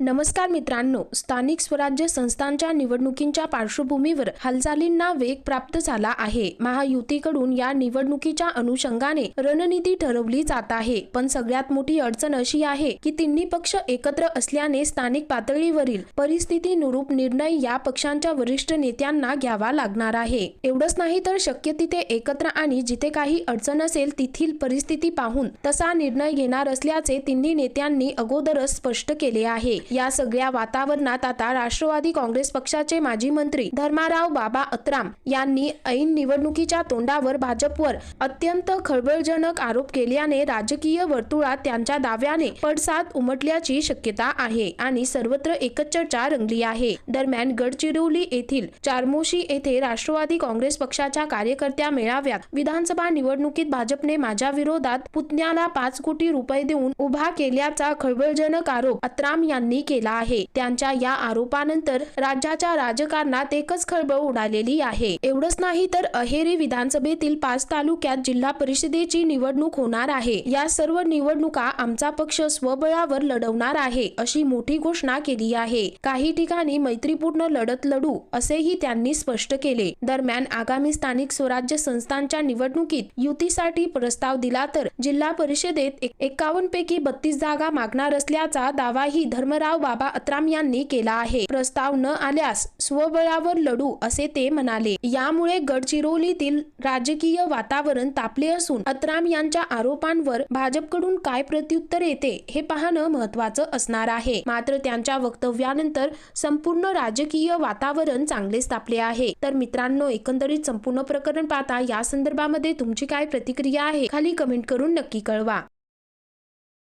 नमस्कार मित्रांनो स्थानिक स्वराज्य संस्थांच्या निवडणुकींच्या पार्श्वभूमीवर हालचालींना वेग प्राप्त झाला आहे. महायुतीकडून या निवडणुकीच्या अनुषंगाने रणनीती ठरवली जात आहे. पण सगळ्यात मोठी अडचण अशी आहे की तिन्ही पक्ष एकत्र असल्याने स्थानिक पातळीवरील परिस्थितीनुरूप निर्णय या पक्षांच्या वरिष्ठ नेत्यांना घ्यावा लागणार आहे. एवढंच नाही तर शक्य तिथे एकत्र आणि जिथे काही अडचण असेल तेथील परिस्थिती पाहून तसा निर्णय घेणार असल्याचे तिन्ही नेत्यांनी अगोदरच स्पष्ट केले आहे. या सगळ्या वातावरणात आता राष्ट्रवादी काँग्रेस पक्षाचे माजी मंत्री धर्माराव बाबा अत्राम यांनी ऐन निवडणुकीच्या तोंडावर भाजपवर अत्यंत खळबळजनक आरोप केल्याने राजकीय वर्तुळात त्यांच्या दाव्याने पडसाद उमटल्याची शक्यता आहे आणि सर्वत्र एकच चर्चा रंगली आहे. दरम्यान गडचिरोली येथील चारमोशी येथे राष्ट्रवादी काँग्रेस पक्षाच्या कार्यकर्त्या मेळाव्यात विधानसभा निवडणुकीत भाजपने माझ्या विरोधात पुतण्याला पाच कोटी रुपये देऊन उभा केल्याचा खळबळजनक आरोप अत्राम यांनी केला आहे. त्यांच्या या आरोपानंतर राज्याच्या राजकारणात एकच खळबळ उडालेली आहे. एवढंच नाही तर अहेरी विधानसभेतील पाच तालुक्यात जिल्हा परिषदेची निवडणूक होणार आहे. या सर्व निवडणुका आमचा पक्ष स्वबळावर लढवणार आहे अशी मोठी घोषणा केली आहे. काही ठिकाणी मैत्रीपूर्ण लढत लढू असेही त्यांनी स्पष्ट केले. दरम्यान आगामी स्थानिक स्वराज्य संस्थांच्या निवडणुकीत युतीसाठी प्रस्ताव दिला तर जिल्हा परिषदेत एकावन्न पैकी बत्तीस जागा मागणार असल्याचा दावाही प्रस्ताव बाबा अत्राम यांनी केला आहे. प्रस्ताव न आल्यास स्वबळावर लढू असे ते म्हणाले. यामुळे गडचिरोलीतील राजकीय वातावरण तापले असून अत्राम यांच्या आरोपांवर भाजपकडून काय प्रत्युत्तर येते हे पाहणं महत्वाचं असणार आहे. मात्र त्यांच्या वक्तव्यानंतर संपूर्ण राजकीय वातावरण चांगलेच तापले आहे. तर मित्रांनो एकंदरीत संपूर्ण प्रकरण पाहता या संदर्भामध्ये तुमची काय प्रतिक्रिया आहे? खाली कमेंट करून नक्की कळवा.